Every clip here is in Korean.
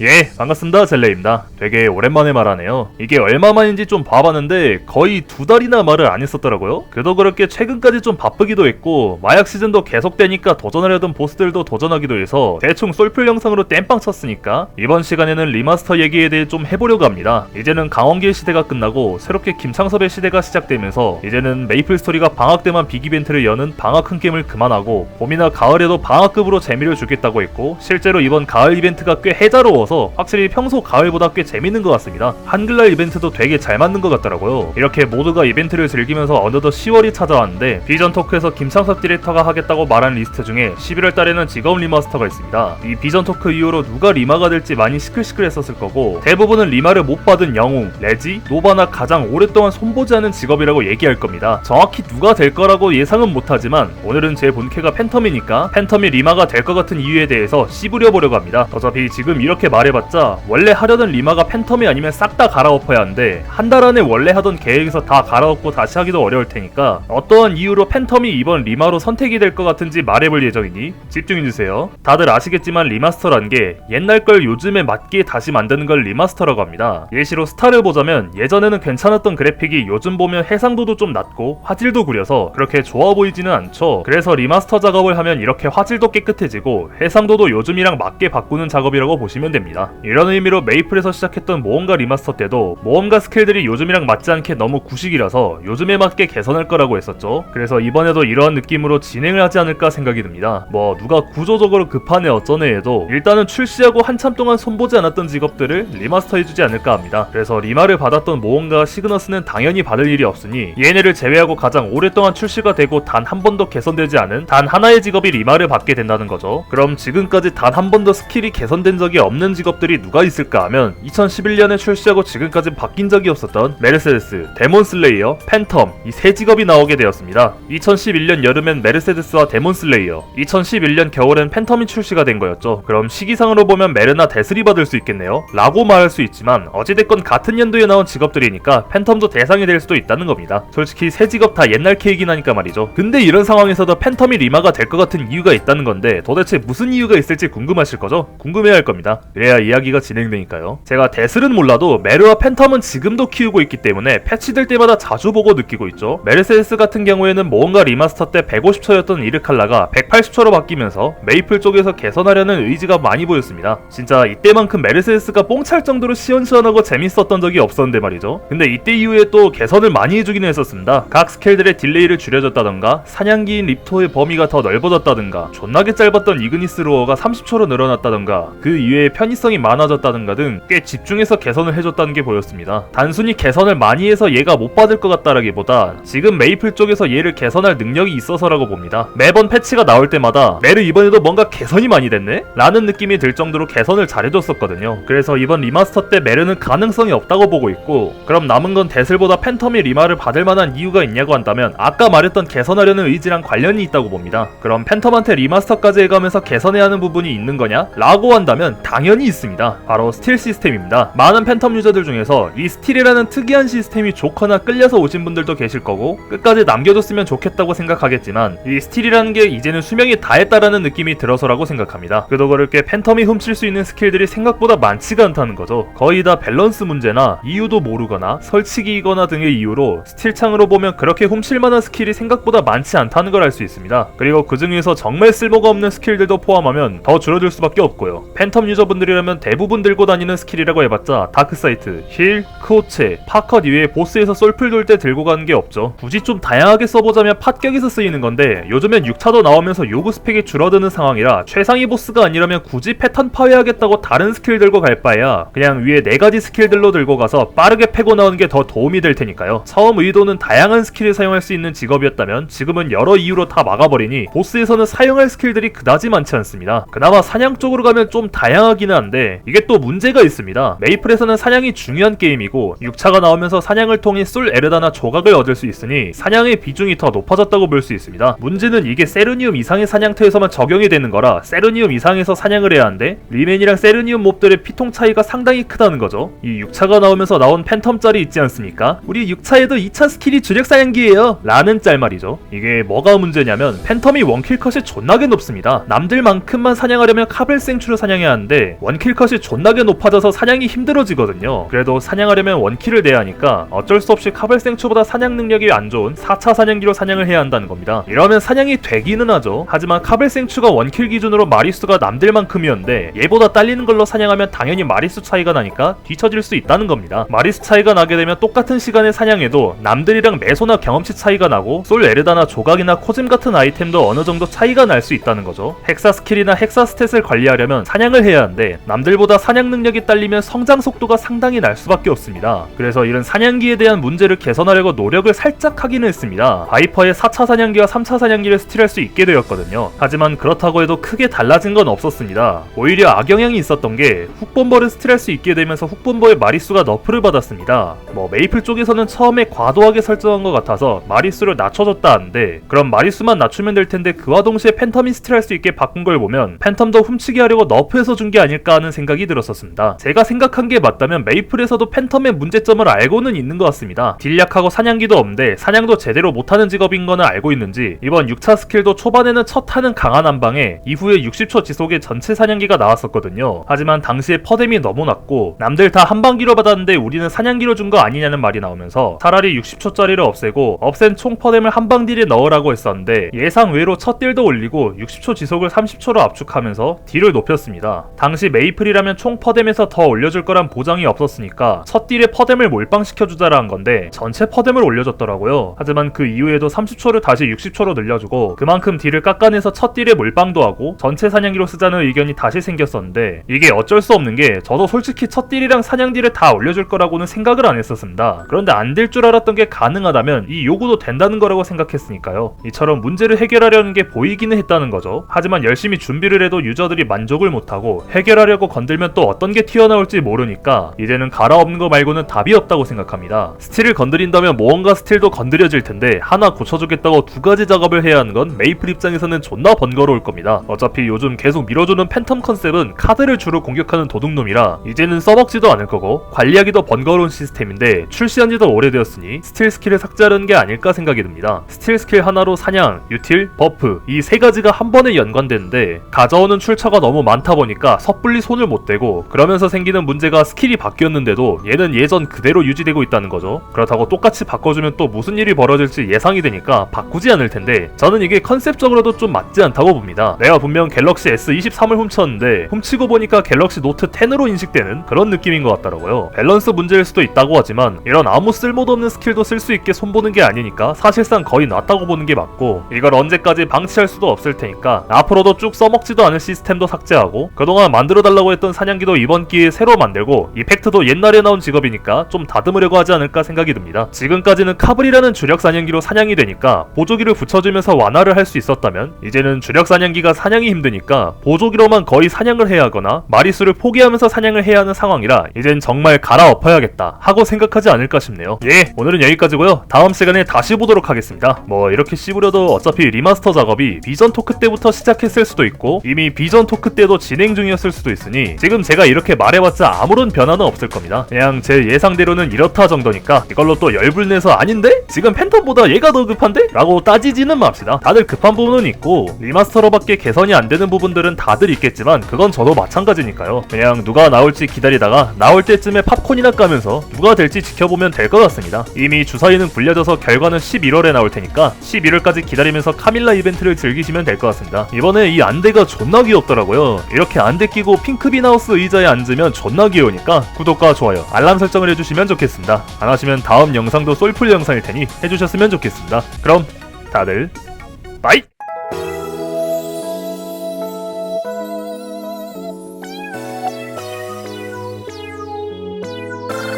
예, 반갑습니다. 젤레입니다. 되게 오랜만에 말하네요. 이게 얼마만인지 좀 봐봤는데 거의 두 달이나 말을 안 했었더라고요. 그도 그렇게 최근까지 좀 바쁘기도 했고 마약 시즌도 계속되니까 도전하려던 보스들도 도전하기도 해서 대충 솔플 영상으로 땜빵 쳤으니까 이번 시간에는 리마스터 얘기에 대해 좀 해보려고 합니다. 이제는 강원기의 시대가 끝나고 새롭게 김창섭의 시대가 시작되면서 이제는 메이플 스토리가 방학 때만 빅 이벤트를 여는 방학 큰 게임을 그만하고 봄이나 가을에도 방학급으로 재미를 주겠다고 했고 실제로 이번 가을 이벤트가 꽤 해자로워 서 확실히 평소 가을보다 꽤 재밌는 것 같습니다. 한글날 이벤트도 되게 잘 맞는 것 같더라고요. 이렇게 모두가 이벤트를 즐기면서 어느덧 10월이 찾아왔는데 비전 토크에서 김창섭 디렉터가 하겠다고 말한 리스트 중에 11월 달에는 직업 리마스터가 있습니다. 이 비전 토크 이후로 누가 리마가 될지 많이 시끌시끌했었을 거고 대부분은 리마를 못 받은 영웅, 레지, 노바나 가장 오랫동안 손보지 않은 직업이라고 얘기할 겁니다. 정확히 누가 될 거라고 예상은 못하지만 오늘은 제 본캐가 팬텀이니까 팬텀이 리마가 될 것 같은 이유에 대해서 씹으려 보려고 합니다. 어차피 지금 이렇게 말해봤자 원래 하려던 리마가 팬텀이 아니면 싹 다 갈아엎어야 하는데 한 달 안에 원래 하던 계획에서 다 갈아엎고 다시 하기도 어려울 테니까 어떠한 이유로 팬텀이 이번 리마로 선택이 될 것 같은지 말해볼 예정이니 집중해주세요. 다들 아시겠지만 리마스터란 게 옛날 걸 요즘에 맞게 다시 만드는 걸 리마스터라고 합니다. 예시로 스타를 보자면 예전에는 괜찮았던 그래픽이 요즘 보면 해상도도 좀 낮고 화질도 구려서 그렇게 좋아 보이지는 않죠. 그래서 리마스터 작업을 하면 이렇게 화질도 깨끗해지고 해상도도 요즘이랑 맞게 바꾸는 작업이라고 보시면 됩니다. 이런 의미로 메이플에서 시작했던 모험가 리마스터 때도 모험가 스킬들이 요즘이랑 맞지 않게 너무 구식이라서 요즘에 맞게 개선할 거라고 했었죠. 그래서 이번에도 이러한 느낌으로 진행을 하지 않을까 생각이 듭니다. 뭐 누가 구조적으로 급하네 어쩌네 해도 일단은 출시하고 한참 동안 손보지 않았던 직업들을 리마스터 해주지 않을까 합니다. 그래서 리마를 받았던 모험가 시그너스는 당연히 받을 일이 없으니 얘네를 제외하고 가장 오랫동안 출시가 되고 단 한 번도 개선되지 않은 단 하나의 직업이 리마를 받게 된다는 거죠. 그럼 지금까지 단 한 번도 스킬이 개선된 적이 없는 직업들이 누가 있을까 하면 2011년에 출시하고 지금까지 바뀐 적이 없었던 메르세데스, 데몬슬레이어, 팬텀 이 세 직업이 나오게 되었습니다. 2011년 여름엔 메르세데스와 데몬슬레이어, 2011년 겨울엔 팬텀이 출시가 된 거였죠. 그럼 시기상으로 보면 메르나 데스리 받을 수 있겠네요. 라고 말할 수 있지만 어찌됐건 같은 연도에 나온 직업들이니까 팬텀도 대상이 될 수도 있다는 겁니다. 솔직히 세 직업 다 옛날 케이긴 하니까 말이죠. 근데 이런 상황에서도 팬텀이 리마가 될 것 같은 이유가 있다는 건데 도대체 무슨 이유가 있을지 궁금하실 거죠? 궁금해야 할 겁니다. 그래 야 이야기가 진행되니까요. 제가 데스는 몰라도 메르와 팬텀은 지금도 키우고 있기 때문에 패치될 때마다 자주 보고 느끼고 있죠. 메르세데스 같은 경우에는 모험가 리마스터 때 150초였던 이르칼라가 180초로 바뀌면서 메이플 쪽에서 개선하려는 의지가 많이 보였습니다. 진짜 이때만큼 메르세데스가 뽕찰 정도로 시원시원하고 재밌었던 적이 없었는데 말이죠. 근데 이때 이후에 또 개선을 많이 해주기는 했었습니다. 각 스킬들의 딜레이를 줄여줬다던가 사냥기인 립토의 범위가 더 넓어졌다던가 존나게 짧았던 이그니스 로어가 30초로 늘어났다던가 그 이외에 편 의성이 많아졌다던가 등 꽤 집중해서 개선을 해줬다는 게 보였습니다. 단순히 개선을 많이 해서 얘가 못 받을 것 같다라기보다 지금 메이플 쪽에서 얘를 개선할 능력이 있어서라고 봅니다. 매번 패치가 나올 때마다 메르 이번에도 뭔가 개선이 많이 됐네? 라는 느낌이 들 정도로 개선을 잘해줬었거든요. 그래서 이번 리마스터 때 메르는 가능성이 없다고 보고 있고 그럼 남은 건 데슬보다 팬텀이 리마를 받을 만한 이유가 있냐고 한다면 아까 말했던 개선하려는 의지랑 관련이 있다고 봅니다. 그럼 팬텀한테 리마스터까지 해가면서 개선해야 하는 부분이 있는 거냐? 라고 한다면 당연히 있습니다. 바로 스틸 시스템입니다. 많은 팬텀 유저들 중에서 이 스틸이라는 특이한 시스템이 좋거나 끌려서 오신 분들도 계실 거고 끝까지 남겨줬으면 좋겠다고 생각하겠지만 이 스틸이라는 게 이제는 수명이 다했다라는 느낌이 들어서라고 생각합니다. 그도 그럴 게 팬텀이 훔칠 수 있는 스킬들이 생각보다 많지가 않다는 거죠. 거의 다 밸런스 문제나 이유도 모르거나 설치기이거나 등의 이유로 스틸창으로 보면 그렇게 훔칠 만한 스킬이 생각보다 많지 않다는 걸 알 수 있습니다. 그리고 그 중에서 정말 쓸모가 없는 스킬들도 포함하면 더 줄어들 수밖에 없고요. 팬텀 유저분들이 라면 대부분 들고 다니는 스킬이라고 해봤자 다크사이트, 힐, 크오체, 파컷 이외에 보스에서 솔플 돌 때 들고 가는 게 없죠. 굳이 좀 다양하게 써보자면 팟격에서 쓰이는 건데 요즘엔 6차도 나오면서 요구 스펙이 줄어드는 상황이라 최상위 보스가 아니라면 굳이 패턴 파괴하겠다고 다른 스킬 들고 갈 바에야 그냥 위에 4가지 스킬들로 들고 가서 빠르게 패고 나오는 게 더 도움이 될 테니까요. 처음 의도는 다양한 스킬을 사용할 수 있는 직업이었다면 지금은 여러 이유로 다 막아버리니 보스에서는 사용할 스킬들이 그다지 많지 않습니다. 그나마 사냥 쪽으로 가면 좀 다양하기는 한데 이게 또 문제가 있습니다. 메이플에서는 사냥이 중요한 게임이고 6차가 나오면서 사냥을 통해 쏠 에르다나 조각을 얻을 수 있으니 사냥의 비중이 더 높아졌다고 볼 수 있습니다. 문제는 이게 세르니움 이상의 사냥터에서만 적용이 되는 거라 세르니움 이상에서 사냥을 해야 하는데 리멘이랑 세르니움 몹들의 피통 차이가 상당히 크다는 거죠. 이 6차가 나오면서 나온 팬텀 짤이 있지 않습니까? 우리 6차에도 2차 스킬이 주력 사냥기예요. 라는 짤 말이죠. 이게 뭐가 문제냐면 팬텀이 원킬 컷이 존나게 높습니다. 남들만큼만 사냥하려면 카벨 생추를 사냥해야 하는데 원킬 컷이 존나게 높아져서 사냥이 힘들어지거든요. 그래도 사냥하려면 원킬을 내야 하니까 어쩔 수 없이 카벨생추보다 사냥 능력이 안 좋은 4차 사냥기로 사냥을 해야 한다는 겁니다. 이러면 사냥이 되기는 하죠. 하지만 카벨생추가 원킬 기준으로 마리수가 남들만큼이었는데 얘보다 딸리는 걸로 사냥하면 당연히 마리수 차이가 나니까 뒤처질 수 있다는 겁니다. 마리수 차이가 나게 되면 똑같은 시간에 사냥해도 남들이랑 매소나 경험치 차이가 나고 솔 에르다나 조각이나 코즘 같은 아이템도 어느 정도 차이가 날 수 있다는 거죠. 헥사 스킬이나 헥사 스탯을 관리하려면 사냥을 해야 하는데 남들보다 사냥 능력이 딸리면 성장 속도가 상당히 날 수밖에 없습니다. 그래서 이런 사냥기에 대한 문제를 개선하려고 노력을 살짝 하기는 했습니다. 바이퍼의 4차 사냥기와 3차 사냥기를 스틸할 수 있게 되었거든요. 하지만 그렇다고 해도 크게 달라진 건 없었습니다. 오히려 악영향이 있었던 게 훅본버를 스틸할 수 있게 되면서 훅본버의 마리수가 너프를 받았습니다. 뭐 메이플 쪽에서는 처음에 과도하게 설정한 것 같아서 마리수를 낮춰줬다 하는데 그럼 마리수만 낮추면 될 텐데 그와 동시에 팬텀이 스틸할 수 있게 바꾼 걸 보면 팬텀도 훔치게 하려고 너프해서 준 게 아닐까 하는 생각이 들었었습니다. 제가 생각한 게 맞다면 메이플에서도 팬텀의 문제점을 알고는 있는 것 같습니다. 딜약하고 사냥기도 없는데 사냥도 제대로 못하는 직업인 거는 알고 있는지 이번 6차 스킬도 초반에는 첫 하는 강한 한방에 이후에 60초 지속의 전체 사냥기가 나왔었거든요. 하지만 당시에 퍼뎀이 너무 낮고 남들 다 한방기로 받았는데 우리는 사냥기로 준 거 아니냐는 말이 나오면서 차라리 60초짜리를 없애고 없앤 총 퍼뎀을 한방 딜에 넣으라고 했었는데 예상 외로 첫 딜도 올리고 60초 지속을 30초로 압축하면서 딜을 높였습니다. 당시 메이플이라면 총 퍼뎀에서 더 올려줄 거란 보장이 없었으니까 첫 딜에 퍼뎀을 몰빵시켜주자라 한 건데 전체 퍼뎀을 올려줬더라고요. 하지만 그 이후에도 30초를 다시 60초로 늘려주고 그만큼 딜을 깎아내서 첫 딜에 몰빵도 하고 전체 사냥기로 쓰자는 의견이 다시 생겼었는데 이게 어쩔 수 없는 게 저도 솔직히 첫 딜이랑 사냥 딜을 다 올려줄 거라고는 생각을 안 했었습니다. 그런데 안 될 줄 알았던 게 가능하다면 이 요구도 된다는 거라고 생각했으니까요. 이처럼 문제를 해결하려는 게 보이기는 했다는 거죠. 하지만 열심히 준비를 해도 유저들이 만족을 못하고 해결 하려고 건들면 또 어떤 게 튀어나올지 모르니까 이제는 갈아엎는 거 말고는 답이 없다고 생각합니다. 스틸을 건드린다면 무언가 스틸도 건드려질 텐데 하나 고쳐주겠다고 두 가지 작업을 해야 하는 건 메이플 입장에서는 존나 번거로울 겁니다. 어차피 요즘 계속 밀어주는 팬텀 컨셉은 카드를 주로 공격하는 도둑놈이라 이제는 써먹지도 않을 거고 관리하기도 번거로운 시스템인데 출시한 지도 오래되었으니 스틸 스킬을 삭제하는 게 아닐까 생각이 듭니다. 스틸 스킬 하나로 사냥, 유틸, 버프 이 세 가지가 한 번에 연관되는데 가져오는 출처가 너무 많다 보니까 섣불리 손을 못 대고 그러면서 생기는 문제가 스킬이 바뀌었는데도 얘는 예전 그대로 유지되고 있다는 거죠. 그렇다고 똑같이 바꿔주면 또 무슨 일이 벌어질지 예상이 되니까 바꾸지 않을 텐데 저는 이게 컨셉적으로도 좀 맞지 않다고 봅니다. 내가 분명 갤럭시 S23을 훔쳤는데 훔치고 보니까 갤럭시 노트 10으로 인식되는 그런 느낌인 것 같더라고요. 밸런스 문제일 수도 있다고 하지만 이런 아무 쓸모도 없는 스킬도 쓸 수 있게 손보는 게 아니니까 사실상 거의 놨다고 보는 게 맞고 이걸 언제까지 방치할 수도 없을 테니까 앞으로도 쭉 써먹지도 않을 시스템도 삭제하고 그동안 만들어 달라고 했던 사냥기도 이번 기회에 새로 만들고 이펙트도 옛날에 나온 직업이니까 좀 다듬으려고 하지 않을까 생각이 듭니다. 지금까지는 카블이라는 주력 사냥기로 사냥이 되니까 보조기를 붙여주면서 완화를 할 수 있었다면 이제는 주력 사냥기가 사냥이 힘드니까 보조기로만 거의 사냥을 해야 하거나 마리수를 포기하면서 사냥을 해야 하는 상황이라 이젠 정말 갈아엎어야겠다 하고 생각하지 않을까 싶네요. 예, 오늘은 여기까지고요. 다음 시간에 다시 보도록 하겠습니다. 뭐 이렇게 씹으려도 어차피 리마스터 작업이 비전 토크 때부터 시작했을 수도 있고 이미 비전 토크 때도 진행 중이었을 수도 있으니 지금 제가 이렇게 말해봤자 아무런 변화는 없을 겁니다. 그냥 제 예상대로는 이렇다 정도니까 이걸로 또 열불내서 아닌데? 지금 팬텀보다 얘가 더 급한데? 라고 따지지는 맙시다. 다들 급한 부분은 있고 리마스터로밖에 개선이 안 되는 부분들은 다들 있겠지만 그건 저도 마찬가지니까요. 그냥 누가 나올지 기다리다가 나올 때쯤에 팝콘이나 까면서 누가 될지 지켜보면 될 것 같습니다. 이미 주사위는 굴려져서 결과는 11월에 나올 테니까 11월까지 기다리면서 카밀라 이벤트를 즐기시면 될 것 같습니다. 이번에 이 안대가 존나 귀엽더라고요. 이렇게 안대 끼고 핑크비나우스 의자에 앉으면 존나 귀여우니까 구독과 좋아요, 알람 설정을 해주시면 좋겠습니다. 안 하시면 다음 영상도 솔풀 영상일 테니 해주셨으면 좋겠습니다. 그럼 다들!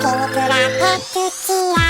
개그라 포트치야